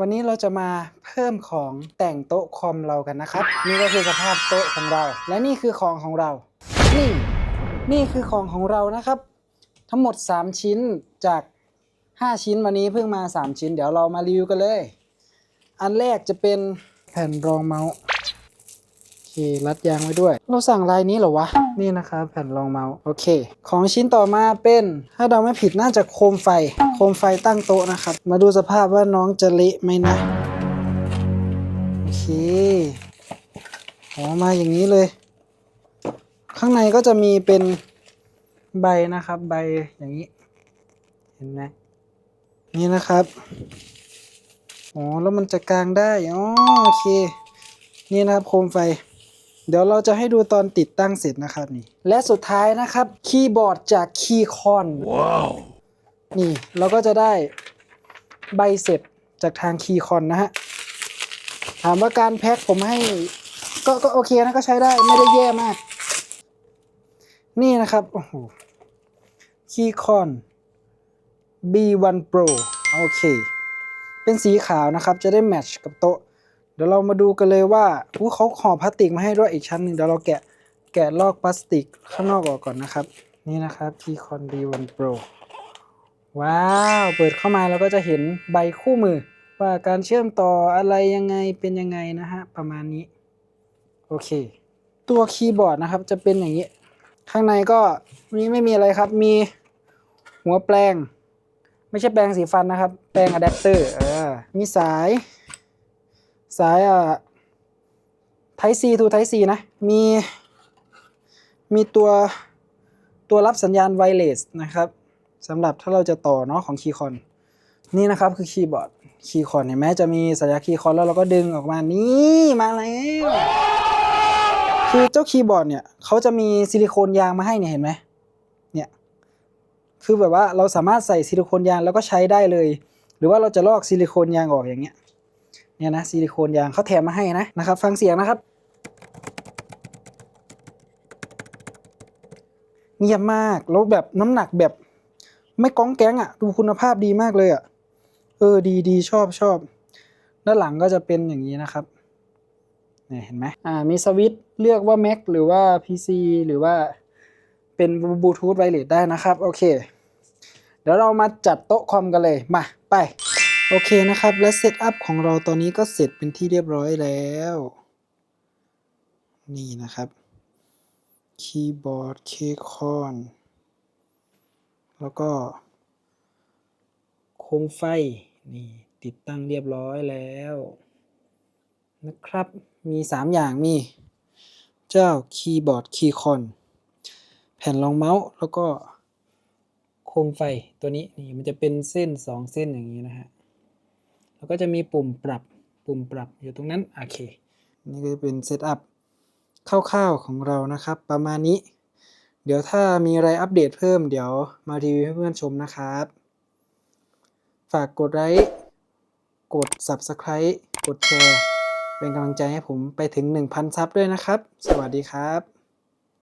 วันนี้เราจะมาเพิ่มของแต่งโต๊ะคอมเรากันนะครับ นี่ก็คือสภาพโต๊ะของเรา และนี่คือของของเรา นี่ นี่คือของของเรานะครับ ทั้งหมด 3 ชิ้นจาก 5 ชิ้นวันนี้เพิ่งมา 3 ชิ้น เดี๋ยวเรามารีวิวกันเลย อันแรกจะเป็นแผ่นรองเมาส์ เครัดยางไว้ด้วย เราสั่งลายนี้เหรอวะ นี่นะครับแผ่นรองเมาส์โอเค ของชิ้นต่อมาเป็นถ้าเราไม่ผิดน่าจะโคมไฟ โคมไฟตั้งโต๊ะนะครับ มาดูสภาพว่าน้องจะเละไหมนะ โอเคออกมาอย่างนี้เลย ข้างในก็จะมีเป็นใบนะครับ ใบอย่างนี้ เห็นไหมนี่นะครับอ๋อแล้วมันจะกลางได้ อ๋อ โอเค นี่นะครับโคมไฟ เดี๋ยวเราจะให้ดูตอนติดตั้งเสร็จนะครับนี่ และสุดท้ายนะครับคีย์บอร์ดจากคีย์คอนว้าวนี่ เราก็จะได้ใบเสร็จจากทางคีย์คอนนะฮะ ถามว่าการแพ็คผมให้ก็ก็โอเคนะก็ใช้ได้ไม่ได้แย่มาก นี่นะครับโอ้โหคีย์คอน B1 Pro โอเค เป็นสีขาวนะครับจะได้แมทช์กับโต๊ะ เดี๋ยวเรามาดูกันเลยว่าอู้เขาห่อพลาสติกมาให้ด้วยอีกชั้นหนึ่งเดี๋ยวเราแกะแกะลอกพลาสติกข้างนอกออกก่อนนะครับ นี่นะครับ Keycon B1 Pro ว้าว เปิดเข้ามาเราก็จะเห็นใบคู่มือ ว่าการเชื่อมต่ออะไรยังไงเป็นยังไงนะฮะ ประมาณนี้ โอเค ตัวคีย์บอร์ดนะครับจะเป็นอย่างนี้ ข้างในก็มีไม่มีอะไรครับ มีหัวแปลง ไม่ใช่แปลงสีฟันนะครับ แปลงอะแดปเตอร์ เออ มีสาย สายอะ Type C to Type C นะ มีมีตัวตัวรับสัญญาณไวเลสนะครับสำหรับถ้าเราจะต่อเนาะของคีย์คอนนี่นะครับคือคีย์บอร์ดคีย์คอนเห็นไหมจะมีสัญญาคีย์คอนแล้วเราก็ดึงออกมานี่มาแล้วคือเจ้าคีย์บอร์ดเนี่ยเขาจะมีซิลิโคนยางมาให้เนี่ยเห็นไหมเนี่ยคือแบบว่าเราสามารถใส่ซิลิโคนยางแล้วก็ใช้ได้เลย หรือว่าเราจะลอกซิลิโคนยางออกอย่างเงี้ย เนี่ยนะซิลิโคนยางเขาแถมมาให้นะนะครับ ฟังเสียงนะครับเงียบมากแล้วแบบน้ำหนักแบบไม่ก้องแก๊งอะ่ะ ดูคุณภาพดีมากเลยอะ่ะ เออดีดีชอบชอบ ด้านหลังก็จะเป็นอย่างนี้นะครับเนี่ยเห็นไหมอ่ามีสวิตช์เลือกว่า Mac หรือว่า PC หรือว่าเป็นบลูทูธไวเลสได้นะครับ โอเค เดี๋ยวเรามาจัดโต๊ะคอมกันเลย มา ไป โอเคนะครับ และเซตอัพของเราตอนนี้ก็เสร็จเป็นที่เรียบร้อยแล้ว นี่นะครับ คีย์บอร์ดเคคอนแล้วก็ โคมไฟ นี่ ติดตั้งเรียบร้อยแล้ว นะครับ มี 3 อย่างมี เจ้าคีย์บอร์ดคีย์คอนแผ่นรองเมาส์แล้วก็โคมไฟตัวนี้นี่มันจะเป็นเส้น 2 เส้นอย่างนี้นะฮะ แล้วก็จะมีปุ่มปรับปุ่มปรับอยู่ตรงนั้น โอเค นี่ก็จะเป็นเซตอัพคร่าวๆของเรานะครับ ประมาณนี้ เดี๋ยวถ้ามีอะไรอัปเดตเพิ่มเดี๋ยวมารีวิวให้เพื่อนชมนะครับ ฝากกดไลค์กด Subscribe กดแชร์เป็นกำลังใจให้ผมไปถึง 1,000 ซับด้วยนะครับ สวัสดีครับ